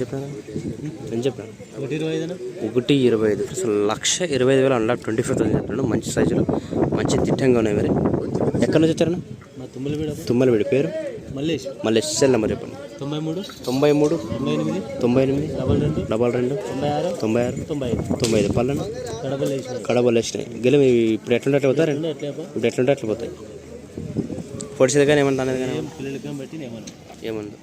చెప్పాను చెప్పాను ఒకటి ఇరవై ఐదు అసలు లక్ష ఇరవై ఐదు వేల అండా ట్వంటీ ఫైవ్ థౌసండ్ చెప్తున్నాడు మంచి సైజులో మంచి దిట్టంగా ఉన్నాయి మరి. ఎక్కడి నుంచి వచ్చారన్న? మా తుమ్మలపేట. తుమ్మలవిడి పేరు? మల్లేష్? మళ్ళీ ఎస్ఎల్ నెంబర్ చెప్పండి. తొంభై మూడు? తొంభై మూడు తొంభై ఎనిమిది? తొంభై ఎనిమిది డబల్ రెండు? డబల్ రెండు తొంభై ఆరు? తొంభై ఆరు తొంభై ఐదు. తొంభై ఐదు. పళ్ళను కడబలు వేసినాయి గెలం ఇప్పుడు ఎట్లుంటే అట్లా పోతారు? ఇప్పుడు ఎట్లుంటే అట్లా పోతాయి? పొడిచేది కానీ ఏమంటా అనేది కానీ ఏమన్నా?